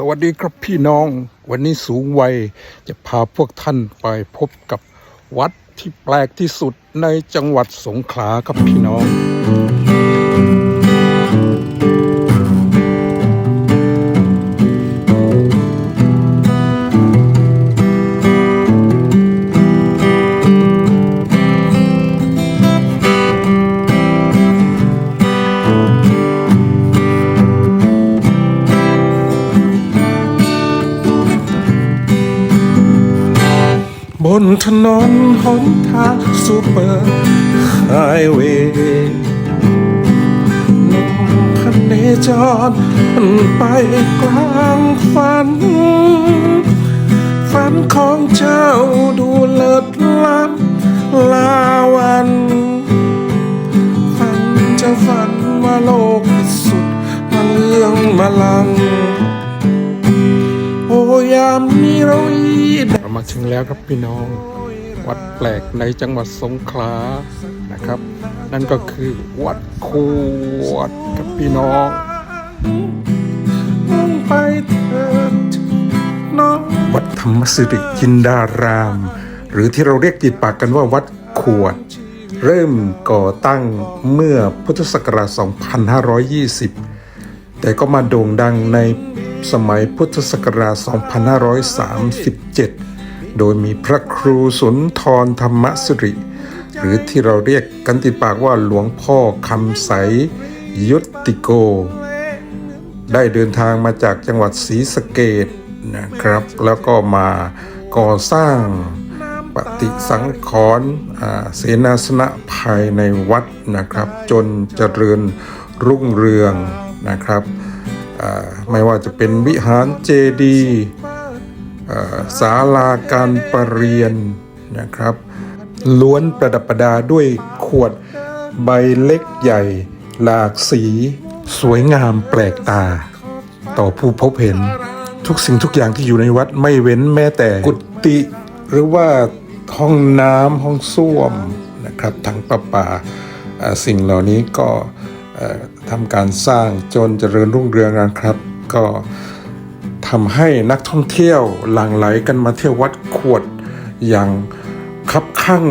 สวัสดีครับพี่น้องวันนี้สูงวัยจะพาพวกท่านไปพบกับวัดที่แปลกที่สุดในจังหวัดสงขลาครับพี่น้อง นถนนหนทางซูเปอร์ไฮเวย์นมพเนจรมันไปกลางฝัน ฝันของเจ้าดูเลิศล้ำลาวัน ฝันจะฝันว่าโลกสุดมาเรื่องมาลัง โอ้ยามนี้เรา ถึงแล้วครับพี่น้อง วัดแปลกในจังหวัดสงขลานะครับ นั่นก็คือวัดขวดครับพี่น้องมุ่งไปเถิดน้องวัดธรรมสิริจินดาราม หรือที่เราเรียกติดปากกันว่าวัดขวด เริ่มก่อตั้งเมื่อพุทธศักราช 2520 แต่ก็มาโด่งดังในสมัยพุทธศักราช 2537 โดยมีพระครูสุนทรธรรมสิริ หรือที่เราเรียกกันติดปากว่าหลวงพ่อคำใสยุติโก ได้เดินทางมาจากจังหวัดศรีสะเกดนะครับ แล้วก็มาก่อสร้างปฏิสังขรณ์เสนาสนะภายในวัดนะครับ จนเจริญรุ่งเรืองนะครับ ไม่ว่าจะเป็นวิหารเจดีย์ ศาลาการประเรียนนะครับ ล้วนประดับประดาด้วยขวดใบเล็กใหญ่ หลากสี สวยงามแปลกตา ต่อผู้พบเห็นทุกสิ่งทุกอย่างที่อยู่ในวัดไม่เว้นแม้แต่กุฏิหรือว่าห้องน้ำห้องส้วมนะครับถังประปาอ่าสิ่งเหล่านี้ก็ทำการสร้างจนเจริญรุ่งเรืองนะครับ ก็ ทำให้นักท่องเที่ยวหลั่งไหลกันมาเที่ยววัดขวดอย่างคับข้าง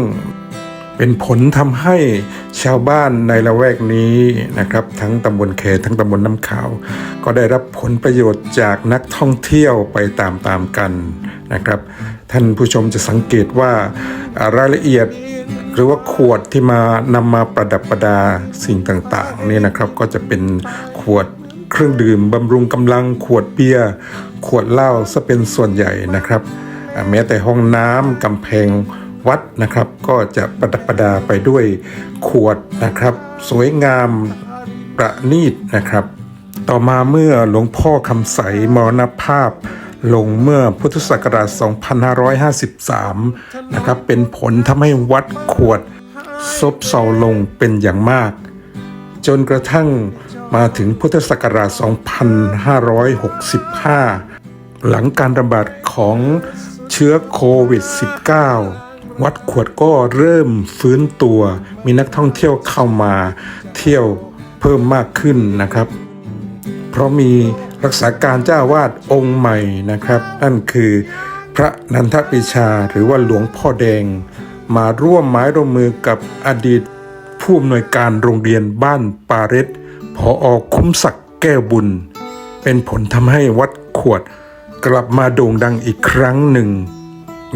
เป็นผลทำให้ชาวบ้านในละแวกนี้นะครับ ทั้งตำบลเขทั้งตำบลน้ำขาว ก็ได้รับผลประโยชน์จากนักท่องเที่ยวไปตามๆกันนะครับ ท่านผู้ชมจะสังเกตว่าอ่ารายละเอียดหรือว่าขวดที่มานำมาประดับประดาสิ่งต่างๆนี่นะครับ ก็จะเป็นขวด เครื่องดื่มบำรุงกำลังขวดเบียร์ขวดเหล้าซะเป็นส่วนใหญ่นะครับ แม้แต่ห้องน้ำกำแพงวัดนะครับ ก็จะประดับประดาไปด้วยขวดนะครับ สวยงามประณีตนะครับ ต่อมาเมื่อหลวงพ่อคำใสมรณภาพลงเมื่อพุทธศักราช 2553 นะครับ เป็นผลทำให้วัดขวดซบเซาลงเป็นอย่างมาก จนกระทั่ง มาถึงพุทธศักราช 2565 หลังการระบาดของเชื้อโควิด -19 วัดขวดก็เริ่มฟื้นตัว มีนักท่องเที่ยวเข้ามาเที่ยวเพิ่มมากขึ้นนะครับ เพราะมีรักษาการเจ้าวาดองค์ใหม่นะครับ นั่นคือพระนันทปิชาหรือว่าหลวงพ่อแดง มาร่วมไม้ร่วมมือกับอดีตผู้อำนวยการโรงเรียนบ้านปาเรศ พออคุ้มศักดิ์แก้วบุญ เป็นผลทำให้วัดขวดกลับมาโด่งดังอีกครั้งหนึ่ง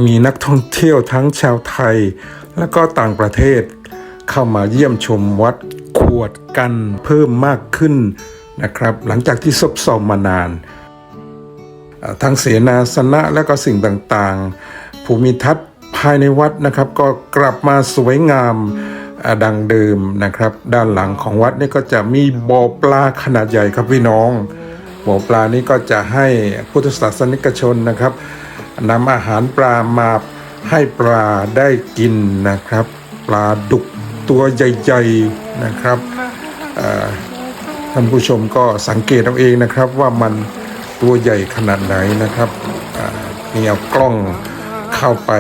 มีนักท่องเที่ยวทั้งชาวไทย และก็ต่างประเทศ เข้ามาเยี่ยมชมวัดขวดกันเพิ่มมากขึ้นนะครับ หลังจากที่ซบเซามานานอ่าทั้งเสนาสนะและก็สิ่งต่างๆ ภูมิทัศน์ภายในวัดนะครับ ก็กลับมาสวยงาม ดังเดิมนะครับ ด้านหลังของวัดนี่ก็จะมีบ่อปลาขนาดใหญ่ครับพี่น้องบ่อปลานี้ก็จะให้พุทธศาสนิกชนนะครับนำอาหารปลามาให้ปลาได้กินนะครับ ปลาดุกตัวใหญ่ๆนะครับท่านผู้ชมก็สังเกตเอาเองนะครับว่ามันตัวใหญ่ขนาดไหนนะครับอ่านี่เอากล้องเข้าไป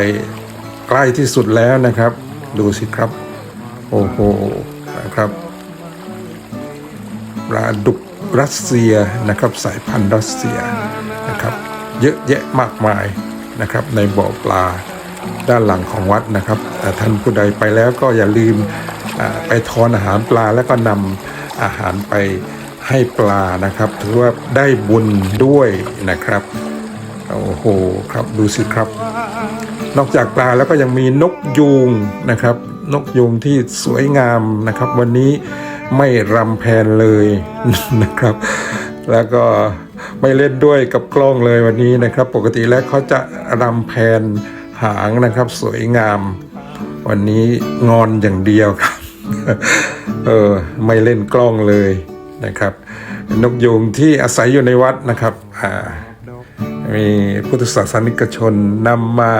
ใกล้ที่สุดแล้วนะครับ ดูสิครับ โอ้โหนะครับปลาดุกรัสเซียนะครับสายพันธุ์รัสเซียนะครับเยอะแยะมากมายนะครับในบ่อปลาด้านหลังของวัดนะครับแต่ท่านผู้ใดไปแล้วก็อย่าลืมไปทอนอาหารปลาแล้วก็นำอาหารไปให้ปลานะครับ ถือว่าได้บุญด้วยนะครับโอ้โหครับดูสิครับ นอกจากปลาแล้วก็ยังมีนกยูงนะครับ นกยูงที่สวยงามนะครับ วันนี้ไม่รำแพนเลยนะครับ แล้วก็ไม่เล่นด้วยกับกล้องเลยวันนี้นะครับ ปกติแล้วเขาจะรำแพนหางนะครับ สวยงาม วันนี้งอนอย่างเดียวครับเออไม่เล่นกล้องเลยนะครับนกยูงที่อาศัยอยู่ในวัดนะครับอ่ามีพุทธศาสนิกชนนำมา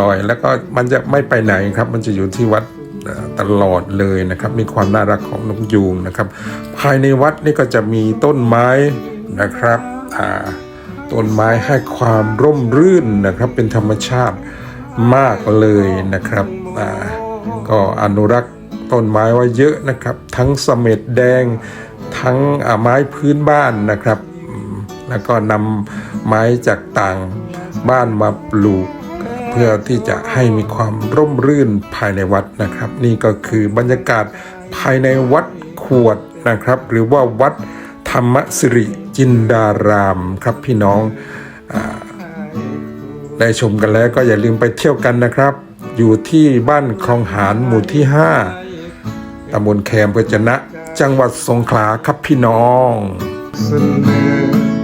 ลอยแล้วก็มันจะไม่ไปไหนครับ มันจะอยู่ที่วัดตลอดเลยนะครับ มีความน่ารักของนกยูงนะครับ ภายในวัดนี่ก็จะมีต้นไม้นะครับต้นไม้ให้ความร่มรื่นนะครับ เป็นธรรมชาติมากเลยนะครับก็อนุรักษ์ต้นไม้ไว้เยอะนะครับ ทั้งเสม็ดแดงทั้งไม้พื้นบ้านนะครับ แล้วก็นำไม้จากต่างบ้านมาปลูก เพื่อที่จะให้มีความร่มรื่นภายในวัดนะครับ นี่ก็คือบรรยากาศภายในวัดขวดนะครับ หรือว่าวัดธรรมสิริจินดารามครับพี่น้องอได้ชมกันแล้วก็อย่าลืมไปเที่ยวกันนะครับ อยู่ที่บ้านคลองหารหมู่ที่ 5ตำบลแคมเพื่อจนะ จังหวัดสงขลาครับพี่น้องเสนอ